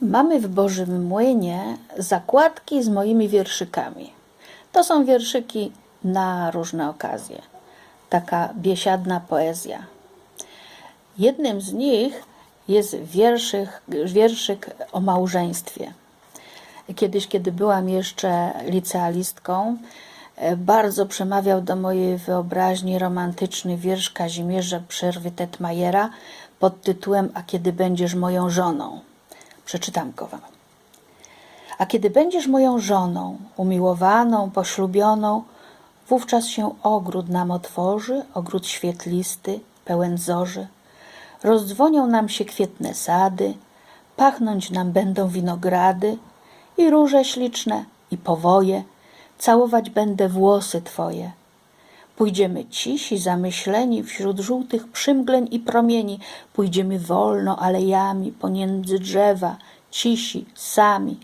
Mamy w Bożym Młynie zakładki z moimi wierszykami. To są wierszyki na różne okazje. Taka biesiadna poezja. Jednym z nich jest wierszyk, wierszyk o małżeństwie. Kiedyś, kiedy byłam jeszcze licealistką, bardzo przemawiał do mojej wyobraźni romantyczny wiersz Kazimierza Przerwy Tetmajera pod tytułem A kiedy będziesz moją żoną? Przeczytam go wam. A kiedy będziesz moją żoną, umiłowaną, poślubioną, wówczas się ogród nam otworzy, ogród świetlisty, pełen zorzy. Rozdzwonią nam się kwietne sady, pachnąć nam będą winogrady i róże śliczne, i powoje, całować będę włosy twoje. Pójdziemy cisi, zamyśleni wśród żółtych przymgleń i promieni. Pójdziemy wolno alejami pomiędzy drzewa, cisi, sami.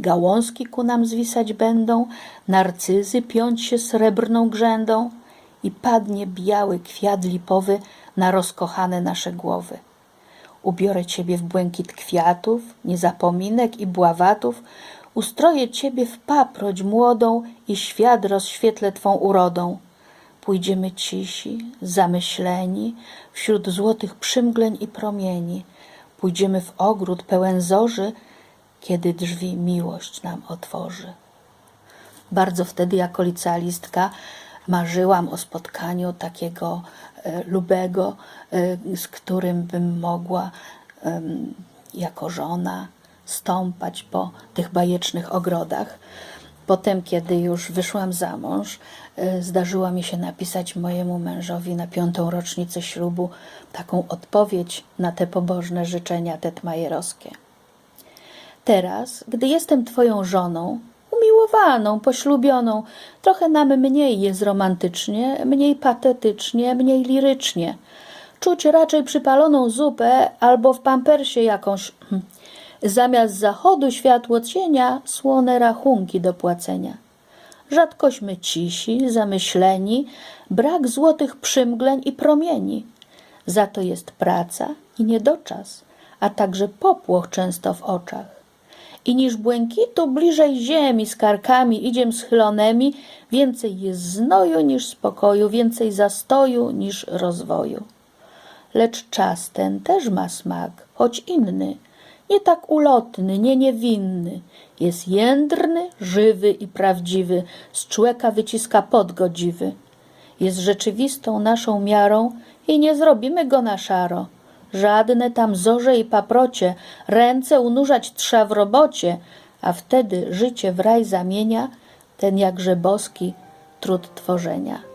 Gałązki ku nam zwisać będą, narcyzy piąć się srebrną grzędą i padnie biały kwiat lipowy na rozkochane nasze głowy. Ubiorę ciebie w błękit kwiatów, niezapominek i bławatów, ustroję ciebie w paproć młodą i świat rozświetlę twą urodą. Pójdziemy cisi, zamyśleni, wśród złotych przymgleń i promieni. Pójdziemy w ogród pełen zorzy, kiedy drzwi miłość nam otworzy. Bardzo wtedy jako licealistka marzyłam o spotkaniu takiego e, lubego, e, z którym bym mogła em, jako żona stąpać po tych bajecznych ogrodach. Potem, kiedy już wyszłam za mąż, e, zdarzyło mi się napisać mojemu mężowi na piątą rocznicę ślubu taką odpowiedź na te pobożne życzenia tetmajerowskie. Teraz, gdy jestem Twoją żoną, umiłowaną, poślubioną, trochę nam mniej jest romantycznie, mniej patetycznie, mniej lirycznie. Czuć raczej przypaloną zupę albo w pampersie jakąś. Zamiast zachodu światło cienia, słone rachunki do płacenia. Rzadkośmy cisi, zamyśleni, brak złotych przymgleń i promieni. Za to jest praca i niedoczas, a także popłoch często w oczach. I niż błękitu bliżej ziemi z karkami idziem schylonymi, więcej jest znoju niż spokoju, więcej zastoju niż rozwoju. Lecz czas ten też ma smak, choć inny, nie tak ulotny, nie niewinny. Jest jędrny, żywy i prawdziwy, z człeka wyciska pot godziwy. Jest rzeczywistą naszą miarą i nie zrobimy go na szaro. Żadne tam zorze i paprocie, ręce unurzać trza w robocie, a wtedy życie w raj zamienia ten jakże boski trud tworzenia.